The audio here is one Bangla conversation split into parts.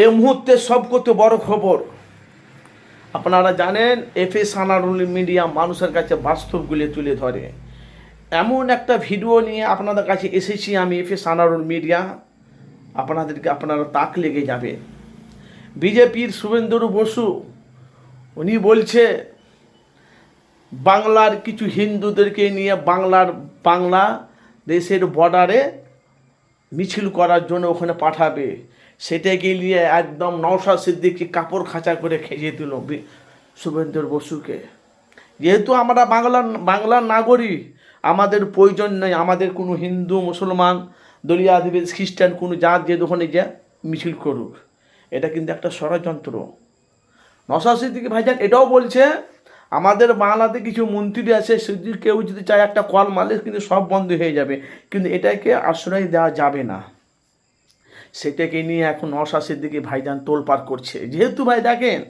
এই মুহূর্তে সবকত বড় খবর। আপনারা জানেন এফ এ সানারুল মিডিয়া মানুষের কাছে বাস্তবগুলি তুলে ধরে। এমন একটা ভিডিও নিয়ে আপনাদের কাছে এসেছি আমি এফ এ সানারুল মিডিয়া। আপনাদেরকে আপনারা তাক লেগে যাবে। বিজেপির শুভেন্দু বসু, উনি বলছে, বাংলার কিছু হিন্দুদেরকে নিয়ে বাংলার বাংলা দেশের বর্ডারে মিছিল করার জন্য ওখানে পাঠাবে। সেটাকে নিয়ে একদম নওশাদ সিদ্দিকি কাপড় খাঁচা করে খেয়ে দিল শুভেন্দুর বসুকে। যেহেতু আমরা বাংলার বাংলার নাগরিক, আমাদের প্রয়োজন নেই, আমাদের কোনো হিন্দু, মুসলমান, দলীয় আদিবাসী, খ্রিস্টান, কোনো জাত, যে দোকানে যে মিছিল করুক, এটা কিন্তু একটা ষড়যন্ত্র। নশা সিদ্দিকি ভাইজান এটাও বলছে, আমাদের বাংলাতে কিছু মন্ত্রী আছে যদি কেউ যদি চায় একটা কল মারলে কিন্তু সব বন্ধ হয়ে যাবে, কিন্তু এটাকে আশ্রয় দেওয়া যাবে না। সেটাকে নিয়ে এখন নশা সিদ্দিকি ভাইজান তোলপাড় করছে। যেহেতু ভাই দেখেন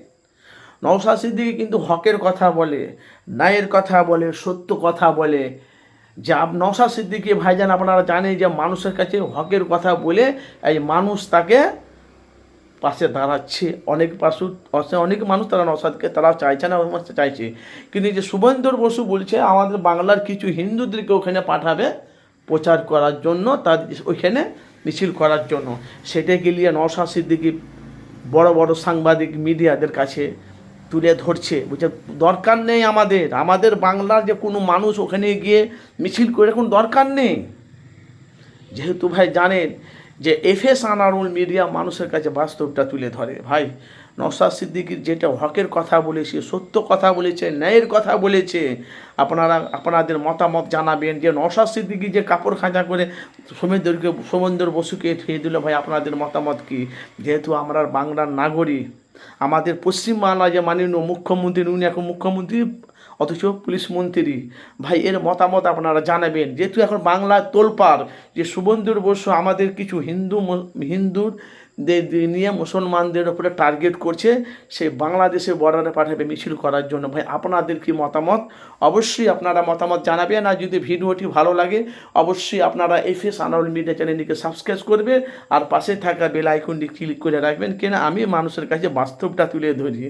নওশা সিদ্দিকি কিন্তু হকের কথা বলে, ন্যায়ের কথা বলে, সত্য কথা বলে। যে নওশাদ সিদ্দিকি ভাইজান আপনারা জানেন যে মানুষের কাছে হকের কথা বলে এই মানুষ তাকে পাশে দাঁড়াচ্ছে। অনেক পাশু অনেক মানুষ তারা নসাদকে তারা চাইছে না চাইছে। কিন্তু যে শুভেন্দর বসু বলছে, আমাদের বাংলার কিছু হিন্দুদেরকে ওখানে পাঠাবে প্রচার করার জন্য, তার ওইখানে মিছিল করার জন্য। সেটাকে নিয়ে নওশাদ সিদ্দিকি বড় বড় সাংবাদিক মিডিয়াদের কাছে তুলে ধরছে। বলছে, দরকার নেই আমাদের। আমাদের বাংলার যে কোনো মানুষ ওখানে গিয়ে মিছিল করে এখন দরকার নেই। যেহেতু ভাই জানেন যে এফএস আনারুল মিডিয়া মানুষের কাছে বাস্তবটা তুলে ধরে। ভাই নসাদ সিদ্দিকির যেটা হকের কথা বলেছে, সত্য কথা বলেছে, ন্যায়ের কথা বলেছে, আপনারা, আপনাদের মতামত জানাবেন যে নসাদ সিদ্দিকি যে কাপড় খাঁচা করে সোমেন্দ্রকে সোমেন্দ্র বসুকে ঠেয়ে দিল, ভাই আপনাদের মতামত কি? যেহেতু আমরা বাংলার নাগরিক, আমাদের পশ্চিমবাংলায় যে মাননীয় মুখ্যমন্ত্রী, উনি এখন মুখ্যমন্ত্রী, অথচ পুলিশ মন্ত্রী, ভাই এর মতামত আপনারা জানাবেন। যেহেতু এখন বাংলা তোলপাড়, যে সুবন্ধুর বসু আমাদের কিছু হিন্দু হিন্দুর নিয়ে মুসলমানদের উপরে টার্গেট করছে, সে বাংলাদেশে বর্ডারে পাঠাবে মিছিল করার জন্য। ভাই, আপনাদের কি মতামত? অবশ্যই আপনারা মতামত জানাবেন, আর যদি ভিডিওটি ভালো লাগে, অবশ্যই আপনারা এফ এফএস আনারুল মিডিয়া চ্যানেলটিকে সাবস্ক্রাইব করবে, আর পাশে থাকা বেল আইকনটি ক্লিক করে রাখবেন, কেন আমি মানুষের কাছে বাস্তবটা তুলে ধরি।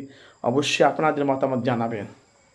অবশ্যই আপনাদের মতামত জানাবেন।